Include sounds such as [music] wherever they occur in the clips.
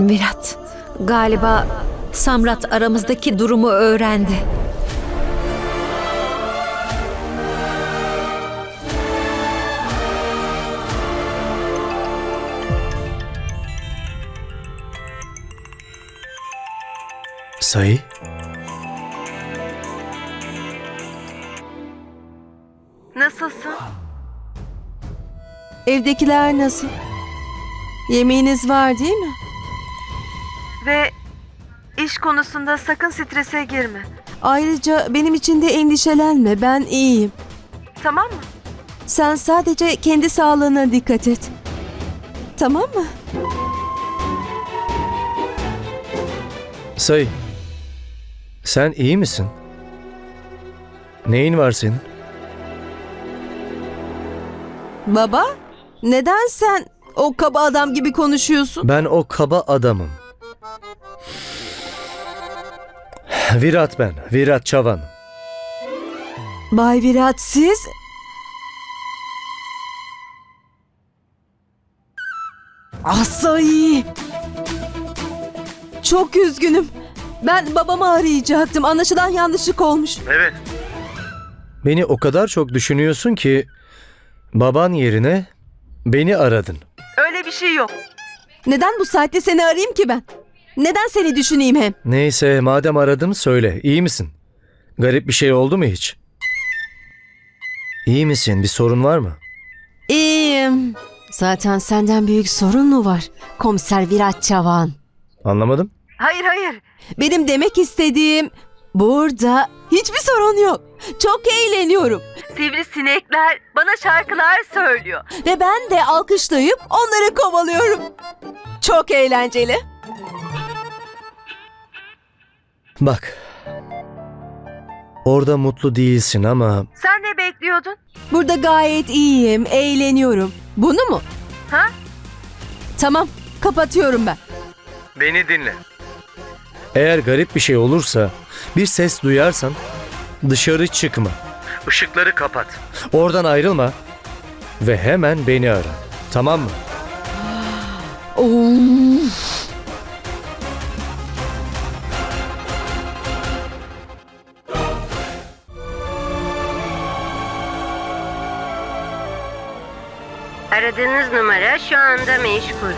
Virat, galiba Samrat aramızdaki durumu öğrendi. Sayı? Nasılsın? Evdekiler nasıl? Yemeğiniz var değil mi? Ve iş konusunda sakın strese girme. Ayrıca benim için de endişelenme. Ben iyiyim. Tamam mı? Sen sadece kendi sağlığına dikkat et. Tamam mı? Sayı. Sen iyi misin? Neyin var senin? Baba, neden sen o kaba adam gibi konuşuyorsun? Ben o kaba adamım. Virat ben. Virat Çavan. Bay Virat siz... Asayi. Çok üzgünüm. Ben babamı arayacaktım. Anlaşılan yanlışlık olmuş. Evet. Beni o kadar çok düşünüyorsun ki baban yerine beni aradın. Öyle bir şey yok. Neden bu saatte seni arayayım ki ben? Neden seni düşüneyim hem? Neyse madem aradım söyle. İyi misin? Garip bir şey oldu mu hiç? İyi misin? Bir sorun var mı? İyiyim. Zaten senden büyük sorun mu var? Komiser Virat Çavan. Anlamadım. Hayır hayır. Benim demek istediğim burada hiçbir sorun yok. Çok eğleniyorum. Sivrisinekler bana şarkılar söylüyor. Ve ben de alkışlayıp onları kovalıyorum. Çok eğlenceli. Bak. Orada mutlu değilsin ama Sen ne bekliyordun? Burada gayet iyiyim, eğleniyorum. Bunu mu? Ha? Tamam, kapatıyorum ben. Beni dinle. Eğer garip bir şey olursa, bir ses duyarsan dışarı çıkma. Işıkları kapat. Oradan ayrılma ve hemen beni ara. Tamam mı? Of. Aradığınız numara şu anda meşgul.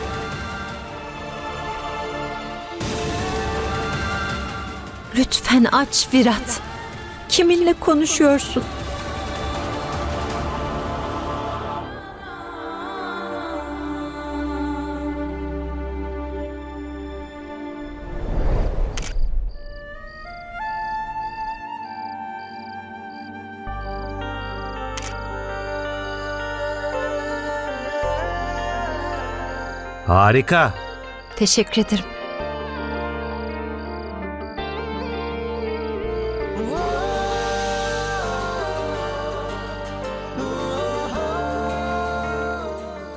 Lütfen aç Virat. Kiminle konuşuyorsun? Harika. Teşekkür ederim.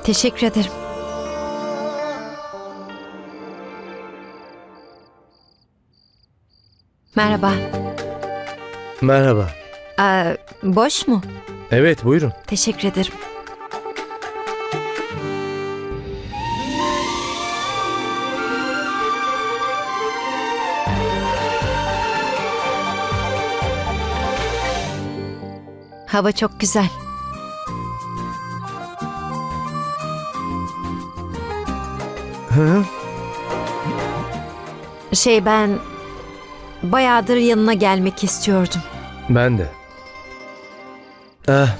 Teşekkür ederim. Merhaba. Merhaba. Aa, boş mu? Evet buyurun. Teşekkür ederim. Hava çok güzel. Hı? Şey ben bayağıdır yanına gelmek istiyordum. Ben de. Ah,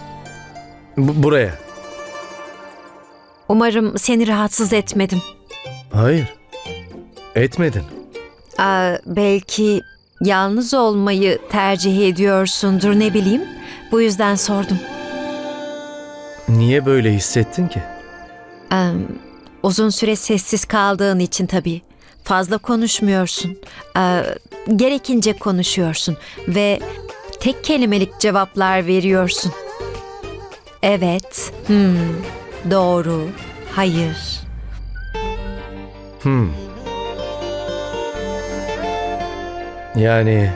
bu- buraya. Umarım seni rahatsız etmedim. Hayır. Etmedin. Aa, belki yalnız olmayı tercih ediyorsundur ne bileyim. Bu yüzden sordum. Niye böyle hissettin ki? Ee, uzun süre sessiz kaldığın için tabii. Fazla konuşmuyorsun. Ee, gerekince konuşuyorsun ve tek kelimelik cevaplar veriyorsun. Evet, hmm, doğru, hayır. Hmm. Yani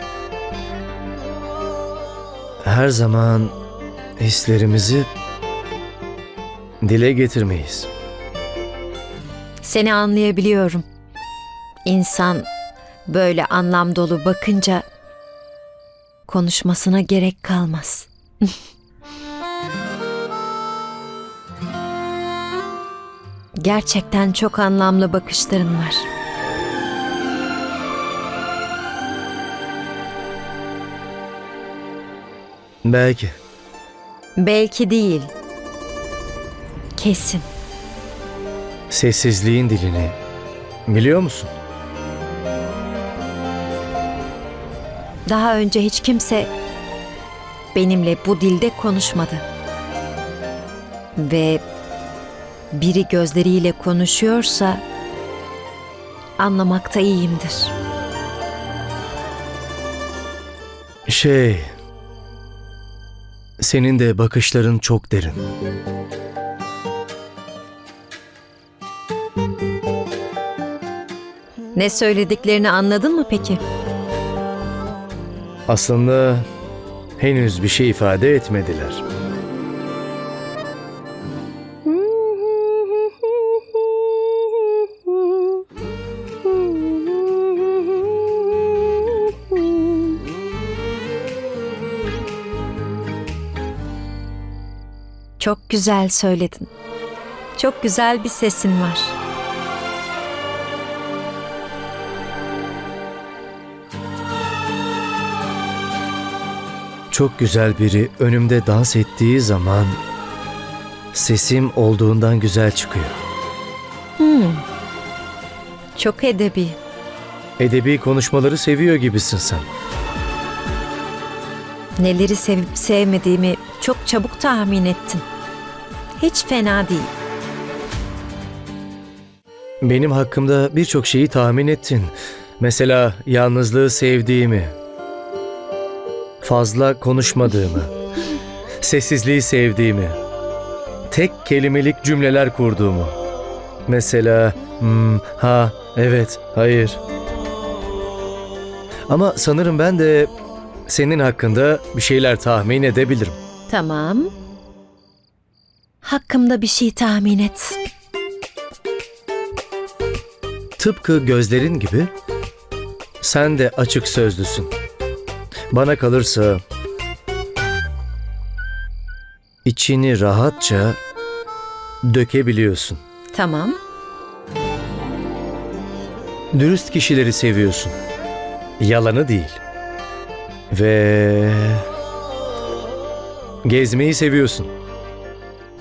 her zaman hislerimizi dile getirmeyiz. Seni anlayabiliyorum. İnsan böyle anlam dolu bakınca konuşmasına gerek kalmaz. [laughs] Gerçekten çok anlamlı bakışların var. Belki. Belki değil. Kesin. Sessizliğin dilini biliyor musun? Daha önce hiç kimse benimle bu dilde konuşmadı. Ve biri gözleriyle konuşuyorsa anlamakta iyiyimdir. Şey... Senin de bakışların çok derin. Ne söylediklerini anladın mı peki? Aslında henüz bir şey ifade etmediler. Çok güzel söyledin. Çok güzel bir sesin var. Çok güzel biri önümde dans ettiği zaman sesim olduğundan güzel çıkıyor. Hmm. Çok edebi. Edebi konuşmaları seviyor gibisin sen. Neleri sevip sevmediğimi çok çabuk tahmin ettin. Hiç fena değil. Benim hakkımda birçok şeyi tahmin ettin. Mesela yalnızlığı sevdiğimi, fazla konuşmadığımı, sessizliği sevdiğimi, tek kelimelik cümleler kurduğumu. Mesela hmm, ha, evet, hayır. Ama sanırım ben de senin hakkında bir şeyler tahmin edebilirim. Tamam. Hakkımda bir şey tahmin et. Tıpkı gözlerin gibi sen de açık sözlüsün. Bana kalırsa içini rahatça dökebiliyorsun. Tamam. Dürüst kişileri seviyorsun. Yalanı değil. Ve gezmeyi seviyorsun.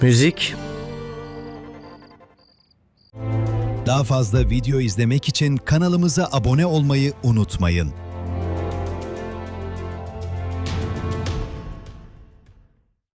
Müzik Daha fazla video izlemek için kanalımıza abone olmayı unutmayın.